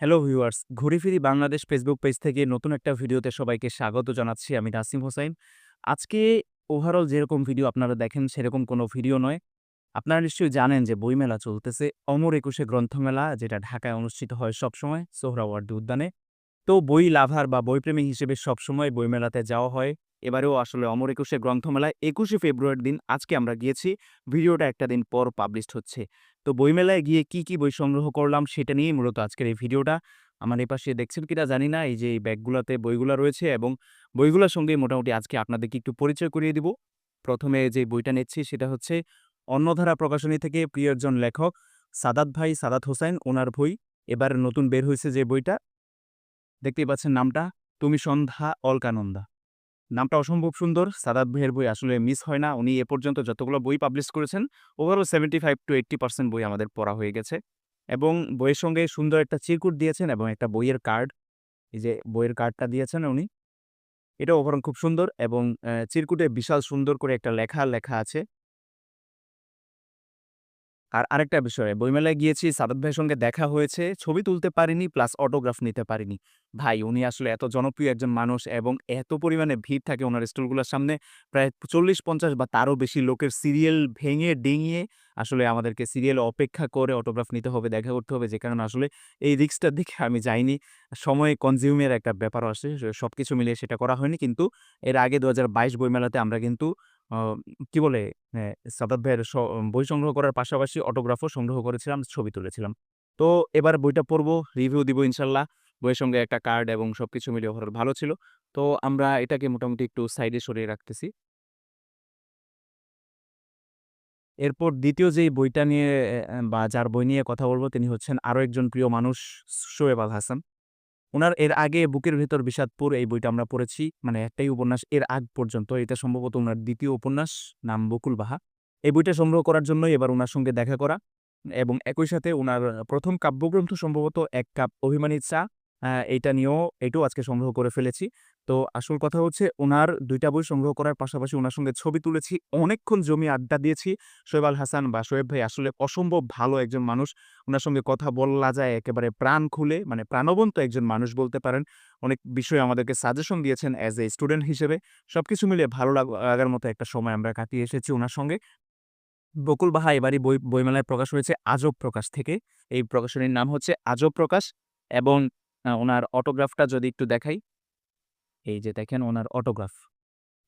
Hello viewers ঘুরি ফিরি Bangladesh Facebook page থেকে নতুন একটা ভিডিওতে সবাইকে স্বাগত জানাচ্ছি, আমি নাসিম হোসাইন। আজকে ওভারঅল যেরকম ভিডিও আপনারা দেখেন সেরকম কোনো ভিডিও নয়। আপনারা নিশ্চয়ই জানেন যে বইমেলা চলতেছে, অমর একুশে গ্রন্থমেলা, যেটা ঢাকায় অনুষ্ঠিত হয় সবসময়, সোহরাওয়ার্দী উদ্যানে। তো বই লাভার বা বইপ্রেমী হিসেবে সবসময় বইমেলাতে যাওয়া হয়। এবারেও আসলে অমর একুশে গ্রন্থমেলায় একুশে ফেব্রুয়ারির দিন আজকে আমরা গিয়েছি। ভিডিওটা একটা দিন পর পাবলিশড হচ্ছে। তো বইমেলায় গিয়ে কি কি বই সংগ্রহ করলাম সেটা নিয়েই মূলত আজকের এই ভিডিওটা। আমার এই পাশে দেখছেন কিনা জানি না, এই যে এই ব্যাগগুলোতে বইগুলো রয়েছে এবং বইগুলোর সঙ্গে মোটামুটি আজকে আপনাদেরকে একটু পরিচয় করিয়ে দিব। প্রথমে যে বইটা নিচ্ছি সেটা হচ্ছে অন্নধারা প্রকাশনী থেকে প্রিয়জন লেখক সাদাত ভাই, সাদাত হোসেন, ওনার বই এবার নতুন বের হয়েছে যে বইটা। দেখতেই পাচ্ছেন নামটা, তুমি সন্ধ্যা অলকানন্দা। নামটা অসম্ভব সুন্দর। সাদাত ভাইয়ের বই আসলে মিস হয় না। উনি এ পর্যন্ত যতগুলো বই পাবলিশ করেছেন overall seventy five to eighty percent বই আমাদের পড়া হয়ে গেছে। এবং বইয়ের সঙ্গে সুন্দর একটা চিরকুট দিয়েছেন এবং একটা বইয়ের কার্ড এই যে বইয়ের কার্ডটা দিয়েছেন উনি। এটা ওভারঅল খুব সুন্দর এবং চিরকুটে বিশাল সুন্দর করে একটা লেখা লেখা আছে। আর আরেকটা বিষয়ে, বইমেলায় গিয়েছি, সাদাত ভাইয়ের সঙ্গে দেখা হয়েছে, ছবি তুলতে পারিনি, প্লাস অটোগ্রাফ নিতে পারিনি। ভাই, উনি আসলে এত জনপ্রিয় একজন মানুষ এবং এত পরিমাণে ভিড় থাকে ওনার স্টলগুলোর সামনে, প্রায় চল্লিশ পঞ্চাশ বা তারও বেশি লোকের সিরিয়াল ভেঙে, ডিঙিয়ে আসলে আমাদেরকে সিরিয়াল অপেক্ষা করে অটোগ্রাফ নিতে হবে, দেখা করতে হবে, যে কারণে আসলে এই রিক্সটার দিকে আমি যাইনি। সময় কনজিউমের একটা ব্যাপারও আসে সব কিছু মিলিয়ে সেটা করা হয়নি, কিন্তু এর আগে দু হাজার বাইশ বইমেলাতে আমরা কিন্তু কি বলে? হ্যাঁ, সাদাত ভাইয়ের বই সংগ্রহ করার পাশাপাশি অটোগ্রাফও সংগ্রহ করেছিলাম ছবি তুলেছিলাম। তো এবার বইটা পড়ব রিভিউ দিব ইনশাল্লাহ। বইয়ের সঙ্গে একটা কার্ড এবং সবকিছু মিলিয়ে ওভারঅল ভালো ছিল। তো আমরা এটাকে মোটামুটি একটু সাইডে সরিয়ে রাখতেছি। এরপর দ্বিতীয় যেই বইটা নিয়ে বা যার বই নিয়ে কথা বলব তিনি হচ্ছেন আরও একজন প্রিয় মানুষ শোয়েব আল হাসান। ওনার এর আগে বুকের ভেতর বিষাদপুর এই বইটা আমরা পড়েছি মানে একটাই উপন্যাস এর আগ পর্যন্ত। এটা সম্ভবত ওনার দ্বিতীয় উপন্যাস, নাম বকুল বাহা। এই বইটা সংগ্রহ করার জন্যই এবার ওনার সঙ্গে দেখা করা এবং একই সাথে ওনার প্রথম কাব্যগ্রন্থ সম্ভবত এক কাপ অভিমানী চা। এইটা নিয়েও এটাও আজকে সংগ্রহ করে ফেলেছি। তো আসল কথা হচ্ছে ওনার দুইটা বই সংগ্রহ করার পাশাপাশি ওনার সঙ্গে ছবি তুলেছি, অনেকক্ষণ জমি আড্ডা দিয়েছি। শোয়েব আল হাসান বা শোয়েব ভাই আসলে অসম্ভব ভালো একজন মানুষ। ওনার সঙ্গে কথা বলা যায়, একেবারে প্রাণ খুলে মানে প্রাণবন্ত একজন মানুষ বলতে পারেন। অনেক বিষয় আমাদেরকে সাজেশন দিয়েছেন অ্যাজ এ স্টুডেন্ট হিসেবে। সব কিছু মিলিয়ে ভালো লাগ- লাগার মতো একটা সময় আমরা কাটিয়ে এসেছি ওনার সঙ্গে। বকুল বাহা এবারই বই, বইমেলায় প্রকাশ হয়েছে আজব প্রকাশ থেকে। এই প্রকাশনীর নাম হচ্ছে আজব প্রকাশ এবং ওনার অটোগ্রাফটা যদি একটু দেখাই। এই যে দেখেন ওনার অটোগ্রাফ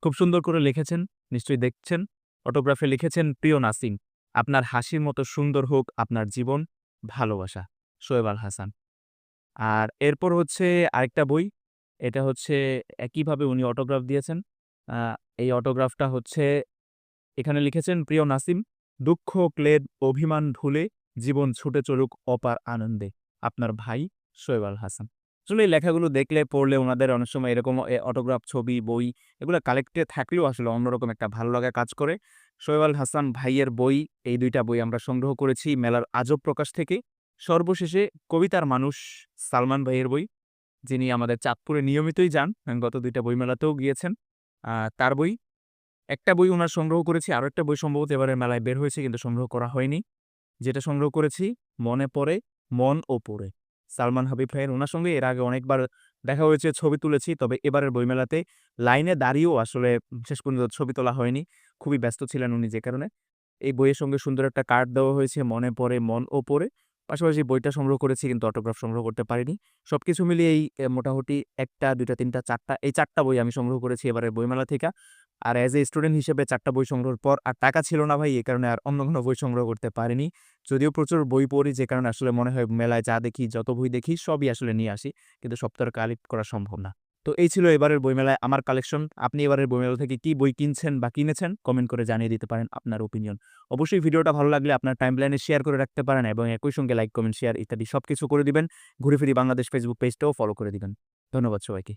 খুব সুন্দর করে লিখেছেন, নিশ্চয়ই দেখছেন। অটোগ্রাফে লিখেছেন, প্রিয় নাসিম, আপনার হাসির মতো সুন্দর হোক আপনার জীবন, ভালোবাসা। শোয়েব আল হাসান। আর এরপর হচ্ছে আরেকটা বই, এটা হচ্ছে একইভাবে উনি অটোগ্রাফ দিয়েছেন। এই অটোগ্রাফটা হচ্ছে, এখানে লিখেছেন, প্রিয় নাসিম, দুঃখ, ক্লেদ, অভিমান ভুলে জীবন ছুটে চলুক অপার আনন্দে। আপনার ভাই শোয়েব আল হাসান। আসলে এই লেখাগুলো দেখলে, পড়লে ওনাদের অনেক সময় এরকম অটোগ্রাফ ছবি, বই এগুলো কালেক্টে থাকলেও আসলে অন্যরকম একটা ভালো লাগা কাজ করে। শোয়েব আল হাসান ভাইয়ের বই, এই দুইটা বই আমরা সংগ্রহ করেছি মেলার আজব প্রকাশ থেকে। সর্বশেষে কবিতার মানুষ সালমান ভাইয়ের বই, যিনি আমাদের চাঁদপুরে নিয়মিতই যান, গত দুইটা বইমেলাতেও গিয়েছেন। তার বই, একটা বই ওনার সংগ্রহ করেছি আরও একটা বই সম্ভবত এবারে মেলায় বের হয়েছে, কিন্তু সংগ্রহ করা হয়নি। যেটা সংগ্রহ করেছি, মনে পড়ে, মন ও পড়ে। সালমান হাবিব ভাইয়ের। ওনার সঙ্গে এর আগে অনেকবার দেখা হয়েছে, ছবি তুলেছি, তবে এবারের বইমেলাতে লাইনে দাঁড়িয়েও আসলে শেষ পর্যন্ত ছবি তোলা হয়নি। খুবই ব্যস্ত ছিলেন উনি যে কারণে। এই বইয়ের সঙ্গে সুন্দর একটা কার্ড দেওয়া হয়েছে, মনে পড়ে, মন ও পড়ে। পাশাপাশি বইটা সংগ্রহ করেছি, কিন্তু অটোগ্রাফ সংগ্রহ করতে পারিনি। সবকিছু মিলিয়ে এই মোটামুটি একটা, দুইটা, তিনটা, চারটা, এই চারটা বই আমি সংগ্রহ করেছি এবারের বইমেলা থেকে। আর অ্যাজ এ স্টুডেন্ট হিসেবে চারটা বই সংগ্রহের পর আর টাকা ছিল না ভাই, এ কারণে আর অন্য কোনো বই সংগ্রহ করতে পারিনি। যদিও প্রচুর বই পড়ি, যে কারণে আসলে মনে হয় মেলায় যা দেখি, যত বই দেখি, সবই আসলে নিয়ে আসি। কিন্তু আর কালেক্ট করা সম্ভব না। তো এই ছিল এবারের বইমেলায় আমার কালেকশন আপনি এবারের বইমেলা থেকে কি বই কিনছেন বা কিনেছেন? কমেন্ট করে জানিয়ে দিতে পারেন আপনার ওপিনিয়ন অবশ্যই ভিডিওটা ভালো লাগলে আপনার টাইমলাইনে শেয়ার করে রাখতে পারেন এবং একই সঙ্গে লাইক কমেন্ট শেয়ার ইত্যাদি সব কিছু করে দিবেন। ঘুরে ফিরি বাংলাদেশ ফেসবুক পেজটাও ফলো করে দিবেন। ধন্যবাদ সবাইকে।